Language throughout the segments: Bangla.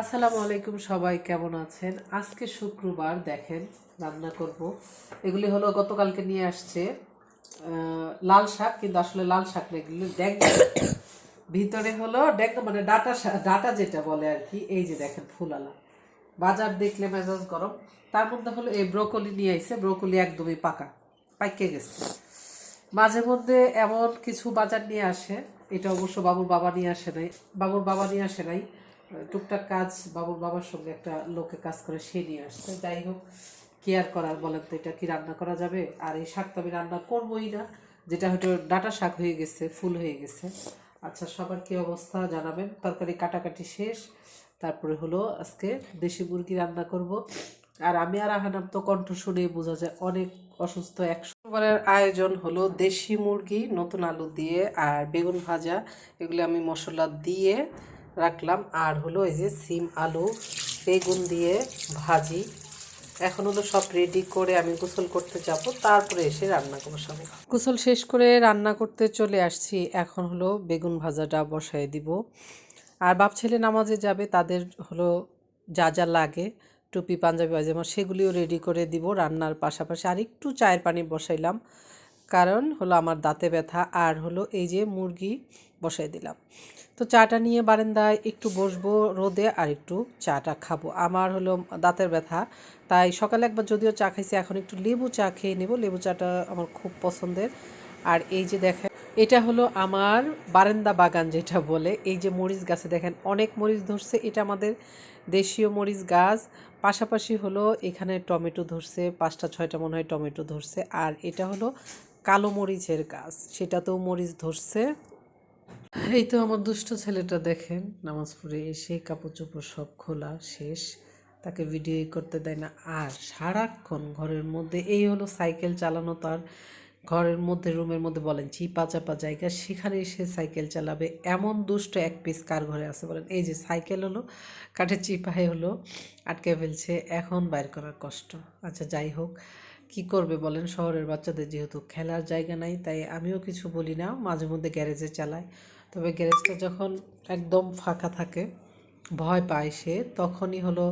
আসসালামু আলাইকুম সবাই, কেমন আছেন? আজকে শুক্রবার, দেখেন, রান্না করব। এগুলি হলো গতকালকে নিয়ে আসছে লাল শাক, কিন্তু আসলে লাল শাক না, এগুলি ড্যাঙ্গা ভিতরে হলো ড্যাঙ্গা মানে ডাটা ডাটা যেটা বলে আর কি, এই যে দেখেন ফুলালা। বাজার দেখলে মেজাজ গরম। তার মধ্যে হলো এই ব্রোকলি নিয়ে আইছে, ব্রোকলি একদমই পাকা, পাইকে গেছে। মাঝে মধ্যে এমন কিছু বাজার নিয়ে আসে, এটা অবশ্য বাবুর বাবা নিয়ে আসে নাই, বাবুর বাবা নিয়ে আসে নাই টুকটাক কাজ বাবুর বাবার সঙ্গে একটা লোকে কাজ করে সে নিয়ে আসছে। যাই হোক কেয়ার করার বলেন তো, এটা কি রান্না করা যাবে? আর এই শাক তো আমি রান্না করবোই না, যেটা হয়তো ডাটা শাক হয়ে গেছে, ফুল হয়ে গেছে। আচ্ছা সবার কি অবস্থা জানাবেন? তরকারি কাটাকাটি শেষ। তারপরে হলো আজকে দেশি মুরগি রান্না করব। আর আমি আর আহানাম তো কণ্ঠ শুনে বোঝা যায় অনেক অসুস্থ। একশো খাবারের আয়োজন হলো দেশি মুরগি, নতুন আলু দিয়ে আর বেগুন ভাজা। এগুলো আমি মশলা দিয়ে রাখলাম। আর হলো এই যে সিম, আলু, বেগুন দিয়ে ভাজি। এখন হলো সব রেডি করে আমি গোসল করতে যাব। তারপরে এসে রান্না করব সব। গোসল শেষ করে রান্না করতে চলে আসছি। এখন হলো বেগুন ভাজাটা বসায় দিব। আর বাপ ছেলে নামাজে যাবে, তাদের হলো যা যা লাগে, টুপি, পাঞ্জাবি পাজামা সেগুলিও রেডি করে দিব। রান্নার পাশাপাশি আর একটু চায়ের পানি বসাইলাম। কারণ হলো আমার দাঁতে ব্যথা আর হলো এই যে মুরগি বসাই দিলাম। তো চাটা নিয়ে বারান্দায় একটু বসবো রোদে আর একটু চাটা খাব। আমার হলো দাঁতের ব্যথা, তাই সকালে একবার যদিও চা খাইছি, এখন একটু লেবু চা খেয়ে নেব। লেবু চাটা আমার খুব পছন্দের। আর এই যে দেখেন, এটা হলো আমার বারান্দা বাগান যেটা বলে। এই যে মরিচ গাছে দেখেন, অনেক মরিচ ধরছে। এটা আমাদের দেশীয় মরিচ গাছ। পাশাপাশি হলো এখানে টমেটো ধরছে, পাঁচটা, ছয়টা মনে হয় টমেটো ধরছে। আর এটা হলো কালো মরিচের গাছ সেটাতেও মরিচ ধরছে। এই তো আমার দুষ্ট ছেলেটা দেখেন, নামাজ পড়ে এসে কাপড় চোপড় সব খোলা, শেষ। তাকে ভিডিও করতে দেয় না। আর সারাক্ষণ ঘরের মধ্যে, এই হলো সাইকেল চালানো তার। ঘরের মধ্যে, রুমের মধ্যে বলেন চিপা চাপা জায়গা সেখানে এসে সাইকেল চালাবে। এমন দুষ্ট এক পিস কার ঘরে আছে বলেন? এই যে সাইকেল হলো, কাঠের চিপায় হলো, আটকে ফেলছে। এখন বাইর করার কষ্ট। আচ্ছা যাই হোক। কি করবে বলেন? শহরের বাচ্চাদের যেহেতু খেলার জায়গা নাই, তাই আমিও কিছু বলি না। মাঝে মধ্যে গ্যারেজে চালাই। তবে গ্যারেজটা যখন একদম ফাঁকা থাকে, ভয় পায় সে, তখনই হলো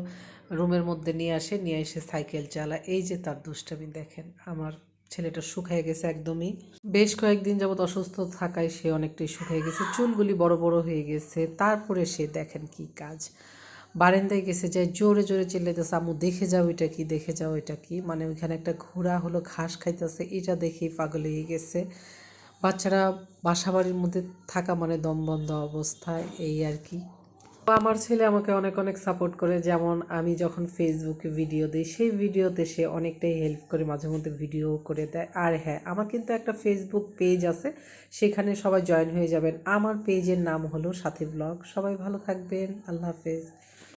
রুমের মধ্যে নিয়ে আসে, নিয়ে এসে সাইকেল চালায়। এই যে তার দুষ্টামি দেখেন, আমার ছেলেটা শুকায় গেছে একদমই। বেশ কয়েকদিন যাবত অসুস্থ থাকায় সে অনেকটাই শুকিয়ে গেছে। চুলগুলি বড় বড় হয়ে গেছে। তারপরে সে দেখেন কি কাজ। বারান্দায় গেছে যায় জোরে জোরে চিল্লাইতেছে, আম্মু, দেখে যাও এটা কি, দেখে যাও এটা কি। মানে ওইখানে একটা ঘোড়া হলো, ঘাস খাইতেছে, এটা দেখেই পাগল হয়ে গেছে। বাচ্চারা বাসা বাড়ির মধ্যে থাকা মানে দম বন্ধ অবস্থায় এই আর কি। আমার ছেলে আমাকে অনেক অনেক সাপোর্ট করে, যেমন আমি যখন ফেসবুকে ভিডিও দিই, সেই ভিডিওতে সে অনেকটাই হেল্প করে, মাঝে মধ্যে ভিডিও করে দেয়। আর হ্যাঁ আমার কিন্তু একটা ফেসবুক পেজ আছে, সেখানে সবাই জয়েন হয়ে যাবেন। আমার পেজের নাম হলো সাথী ব্লগ সবাই ভালো থাকবেন, আল্লাহ হাফেজ।